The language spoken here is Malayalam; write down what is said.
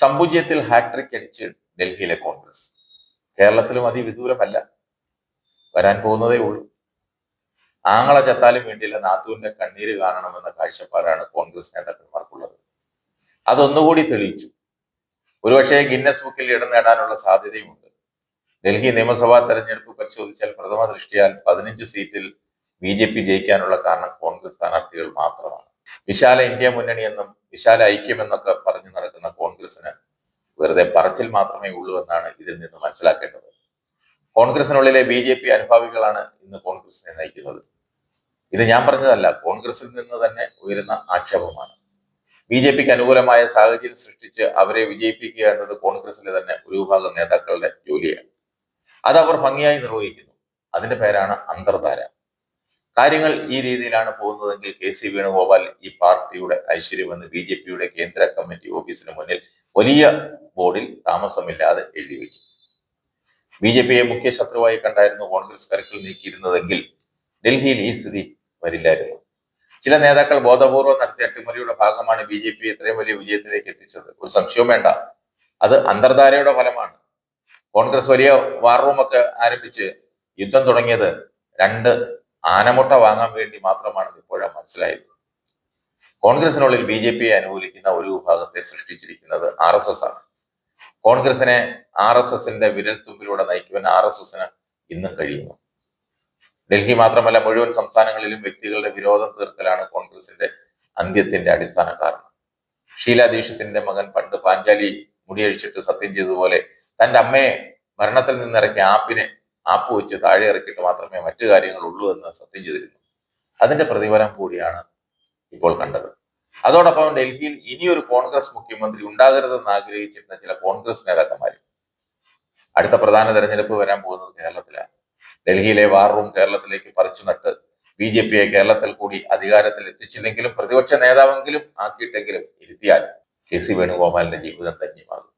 സമ്പൂജ്യത്തിൽ ഹാട്രിക് അടിച്ച് ഡൽഹിയിലെ കോൺഗ്രസ്. കേരളത്തിലും അതിവിദൂരമല്ല. വരാൻ പോകുന്നതേ ഉള്ളൂ. ആങ്ങളെ ചത്താലും വേണ്ടിയില്ല നാത്തൂരിന്റെ കണ്ണീര് കാണണമെന്ന കാഴ്ചപ്പാടാണ് കോൺഗ്രസ് നേതാക്കന്മാർക്കുള്ളത്. അതൊന്നുകൂടി തെളിയിച്ചു. ഒരുപക്ഷെ ഗിന്നസ് ബുക്കിൽ ഇടം നേടാനുള്ള സാധ്യതയുമുണ്ട്. ഡൽഹി നിയമസഭാ തെരഞ്ഞെടുപ്പ് പരിശോധിച്ചാൽ പ്രഥമ ദൃഷ്ടിയാൽ പതിനഞ്ച് സീറ്റിൽ ബി ജെ പി ജയിക്കാനുള്ള കാരണം കോൺഗ്രസ് സ്ഥാനാർത്ഥികൾ മാത്രമാണ്. വിശാല ഇന്ത്യ മുന്നണി എന്നും വിശാല ഐക്യമെന്നൊക്കെ പറഞ്ഞു കോൺഗ്രസിന് വെറുതെ പറച്ചിൽ മാത്രമേ ഉള്ളൂ എന്നാണ് ഇതിൽ നിന്ന് മനസ്സിലാക്കേണ്ടത്. കോൺഗ്രസിനുള്ളിലെ ബി ജെ പി അനുഭാവികളാണ് ഇന്ന് കോൺഗ്രസിനെ നയിക്കുന്നത്. ഇത് ഞാൻ പറഞ്ഞതല്ല കോൺഗ്രസിൽ നിന്ന് തന്നെ ഉയരുന്ന ആക്ഷേപമാണ്. ബി ജെ പിക്ക് അനുകൂലമായ സാഹചര്യം സൃഷ്ടിച്ച് അവരെ വിജയിപ്പിക്കുക എന്നത് കോൺഗ്രസിലെ തന്നെ ഒരു വിഭാഗം നേതാക്കളുടെ ജോലിയാണ്. അത് അവർ ഭംഗിയായി നിർവഹിക്കുന്നു. അതിന്റെ പേരാണ് അന്തർധാര. കാര്യങ്ങൾ ഈ രീതിയിലാണ് പോകുന്നതെങ്കിൽ കെ സി വേണുഗോപാൽ ഈ പാർട്ടിയുടെ ഐശ്വര്യമെന്ന് ബി ജെ പിയുടെ കേന്ദ്ര കമ്മിറ്റി ഓഫീസിന് മുന്നിൽ വലിയ ബോർഡിൽ താമസമില്ലാതെ എഴുതി വെച്ചു. ബി ജെ പിയെ മുഖ്യ ശത്രുവായി കണ്ടായിരുന്നു കോൺഗ്രസ് കരുക്കൾ നീക്കിയിരുന്നതെങ്കിൽ ഡൽഹിയിൽ ഈ സ്ഥിതി വരില്ലായിരുന്നു. ചില നേതാക്കൾ ബോധപൂർവം നടത്തിയ അട്ടിമറിയുടെ ഭാഗമാണ് ബി ജെ പി ഇത്രയും വലിയ വിജയത്തിലേക്ക് എത്തിച്ചത്. ഒരു സംശയവും വേണ്ട. അത് അന്തർധാരയുടെ ഫലമാണ്. കോൺഗ്രസ് വലിയ വാർ റൂമൊക്കെ ആരംഭിച്ച് യുദ്ധം തുടങ്ങിയത് രണ്ട് ആനമുട്ട വാങ്ങാൻ വേണ്ടി മാത്രമാണെന്ന് ഇപ്പോഴാണ് മനസ്സിലായത്. കോൺഗ്രസിനുള്ളിൽ ബി ജെ പിയെ അനുകൂലിക്കുന്ന ഒരു വിഭാഗത്തെ സൃഷ്ടിച്ചിരിക്കുന്നത് ആർ എസ് എസ് ആണ്. കോൺഗ്രസിനെ ആർ എസ് എസിന്റെ വിരൽത്തുമ്പിലൂടെ നയിക്കുവാൻ ആർ എസ് എസിന് ഇന്നും കഴിയുന്നു. ഡൽഹി മാത്രമല്ല മുഴുവൻ സംസ്ഥാനങ്ങളിലും വ്യക്തികളുടെ വിരോധം തീർക്കലാണ് കോൺഗ്രസിന്റെ അന്ത്യത്തിന്റെ അടിസ്ഥാന കാരണം. ഷീല ദീക്ഷിത്തിന്റെ മകൻ പണ്ട് പാഞ്ചാലി മുടിയഴിച്ചിട്ട് സത്യം ചെയ്തതുപോലെ തന്റെ അമ്മയെ മരണത്തിൽ നിന്നിറക്കിയ ആപ്പിനെ ആപ്പ് വെച്ച് താഴെ ഇറക്കിയിട്ട് മാത്രമേ മറ്റു കാര്യങ്ങളുള്ളൂ എന്ന് സത്യം ചെയ്തിരുന്നു. അതിന്റെ പ്രതിഫലം കൂടിയാണ് ഇപ്പോൾ കണ്ടത്. അതോടൊപ്പം ഡൽഹിയിൽ ഇനിയൊരു കോൺഗ്രസ് മുഖ്യമന്ത്രി ഉണ്ടാകരുതെന്ന് ആഗ്രഹിച്ചിരുന്ന ചില കോൺഗ്രസ് നേതാക്കന്മാർ. അടുത്ത പ്രധാന തെരഞ്ഞെടുപ്പ് വരാൻ പോകുന്നത് കേരളത്തിലാണ്. ഡൽഹിയിലെ വാർ റൂം കേരളത്തിലേക്ക് പറിച്ചു നട്ട് ബി ജെ പിയെ കേരളത്തിൽ കൂടി അധികാരത്തിൽ എത്തിച്ചില്ലെങ്കിലും പ്രതിപക്ഷ നേതാവെങ്കിലും ആക്കിയിട്ടെങ്കിലും ഇരുത്തിയാൽ കെ സി വേണുഗോപാലിന്റെ ജീവിതം ധന്യമാകും